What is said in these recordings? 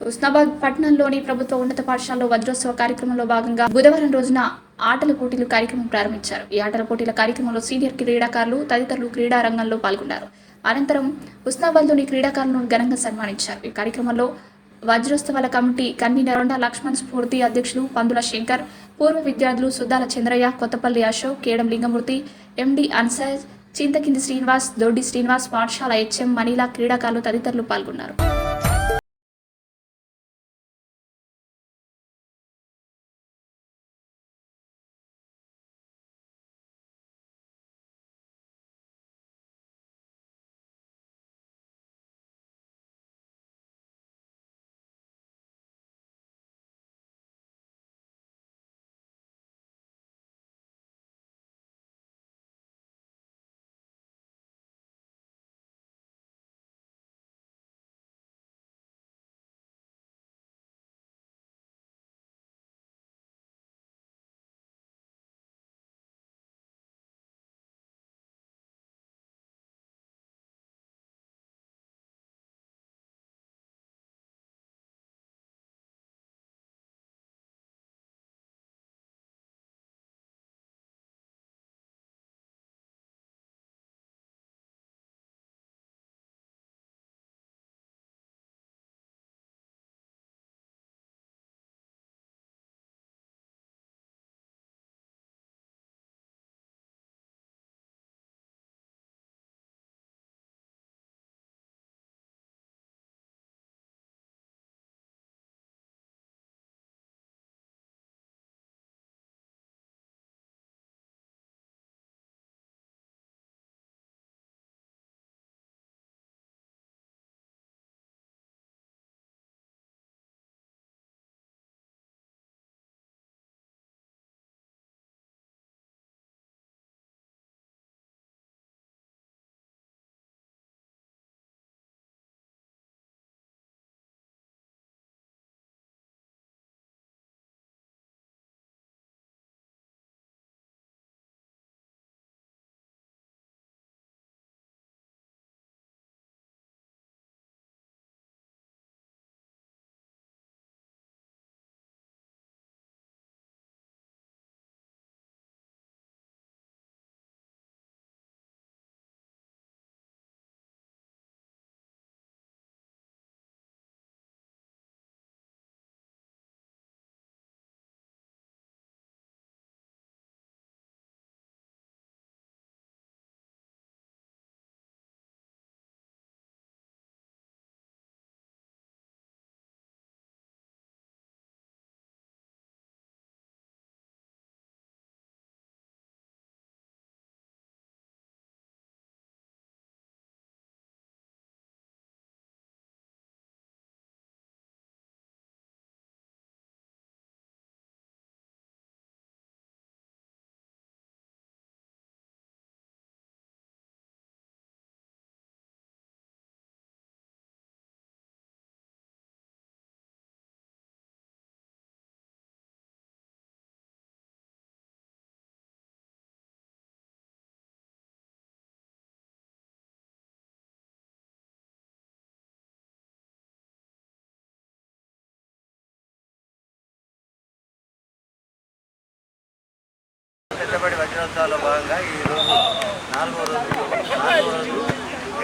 హుస్నాబాద్ పట్టణంలోని ప్రభుత్వ ఉన్నత పాఠశాలలో వజ్రోత్సవ కార్యక్రమంలో భాగంగా బుధవారం రోజున ఆటల పోటీలు కార్యక్రమం ప్రారంభించారు. ఈ ఆటల పోటీల కార్యక్రమంలో సీనియర్ క్రీడాకారులు తదితరులు క్రీడా రంగంలో పాల్గొన్నారు. అనంతరం హుస్నాబాద్లోని క్రీడాకారులను ఘనంగా సన్మానించారు. ఈ కార్యక్రమంలో వజ్రోత్సవాల కమిటీ కన్వీనర్ రొండ లక్ష్మణ్ స్ఫూర్తి అధ్యక్షులు పందుల శంకర్ పూర్వ విద్యార్థులు సుద్దాల చంద్రయ్య కొత్తపల్లి అశోక్ కేడం లింగమూర్తి ఎండి అన్సాజ్ చింతకింది శ్రీనివాస్ దొడ్డి శ్రీనివాస్ పాఠశాల హెచ్ఎం మనీలా క్రీడాకారులు తదితరులు పాల్గొన్నారు.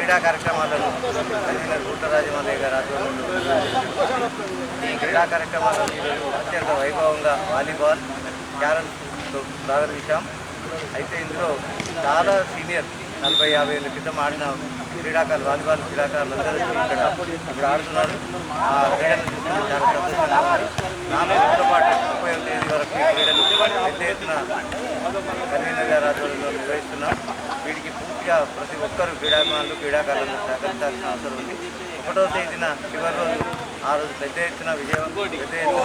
క్రీడా కార్యక్రమాలను కన్వీనర్ గుంటరాజు మల్లయ్య గారు ఆధ్వర్యంలో ఈ క్రీడా కార్యక్రమాలను ఈరోజు అత్యంత వైభవంగా వాలీబాల్ క్యారమ్స్తో ప్రారంభించాం. అయితే ఇందులో చాలా సీనియర్ నలభై యాభై ఏళ్ళ క్రితం ఆడిన క్రీడాకారులు వాలీబాల్ క్రీడాకారులు అందరూ ఇక్కడ ఇప్పుడు ఆడుతున్నారు. ఆ క్రీడలు చూస్తున్న చాలా సంతోషంగా ఉంది. నాలుగు పాటు ముప్పై తేదీ వరకు క్రీడలు పెద్ద ఎత్తున కన్వీనర్ గారు ఆధ్వర్యంలో నిర్వహిస్తున్నాం. వీటికి ప్రతి ఒక్కరు క్రీడాకారులు క్రీడాకారులను సహకరించాల్సిన అవసరం ఉంది. ఒకటో తేదీన చివరి రోజు ఆ రోజు పెద్ద ఎత్తున విజయం పెద్ద ఎత్తున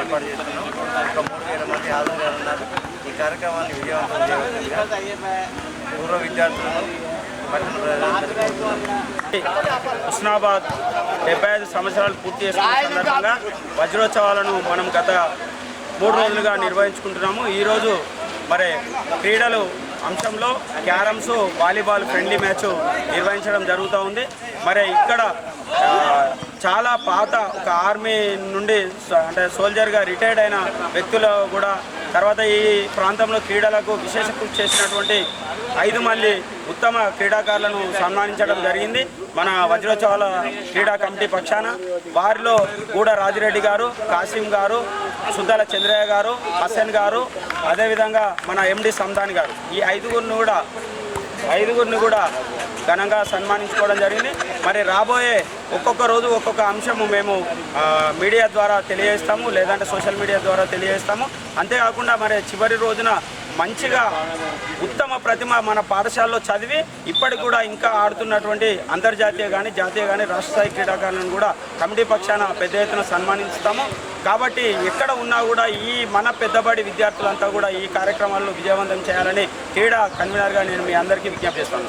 ఏర్పాటు చేస్తున్నాం. ఒక మూడు వేల మంది హాజరున్నారు ఈ కార్యక్రమాన్ని విజయవంతం చేయవలసిందిగా పూర్వ విద్యార్థులను పట్టణ ప్రజలందరికీ హుస్నాబాద్ డెబ్బై ఐదు సంవత్సరాలు పూర్తి చేసుకున్న సందర్భంగా వజ్రోత్సవాలను మనం గత మూడు రోజులుగా నిర్వహించుకుంటున్నాము. ఈరోజు మరి క్రీడలు అంశంలో క్యారమ్స్ వాలీబాల్ ఫ్రెండ్లీ మ్యాచ్ నిర్వహించడం జరుగుతూ ఉంది. మరి ఇక్కడ చాలా పాత ఒక ఆర్మీ నుండి అంటే సోల్జర్గా రిటైర్డ్ అయిన వ్యక్తులు కూడా తర్వాత ఈ ప్రాంతంలో క్రీడలకు విశేష కృషి చేసినటువంటి ఐదు మంది ఉత్తమ క్రీడాకారులను సన్మానించడం జరిగింది. మన వజ్రోత్సవాల క్రీడా కమిటీ పక్షాన వారిలో గూడ రాజిరెడ్డి గారు కాసిం గారు సుద్దాల చంద్రయ్య గారు హసన్ గారు అదేవిధంగా మన ఎండి సందాన్ గారు. ఈ ఐదుగురిని కూడా ఐదుగురిని కూడా ఘనంగా సన్మానించుకోవడం జరిగింది. మరి రాబోయే ఒక్కొక్క రోజు ఒక్కొక్క అంశము మేము మీడియా ద్వారా తెలియజేస్తాము లేదంటే సోషల్ మీడియా ద్వారా తెలియజేస్తాము. అంతేకాకుండా మరి చివరి రోజున మంచిగా ఉత్తమ ప్రతిమ మన పాఠశాలలో చదివి ఇప్పటికి కూడా ఇంకా ఆడుతున్నటువంటి అంతర్జాతీయ కానీ జాతీయ కానీ రాష్ట్ర స్థాయి క్రీడాకారులను కూడా కమిటీ పక్షాన పెద్ద ఎత్తున సన్మానిస్తాము. కాబట్టి ఎక్కడ ఉన్నా కూడా ఈ మన పెద్దబడి విద్యార్థులంతా కూడా ఈ కార్యక్రమాలను విజయవంతం చేయాలని క్రీడా కన్వీనర్గా నేను మీ అందరికీ విజ్ఞప్తి చేస్తాను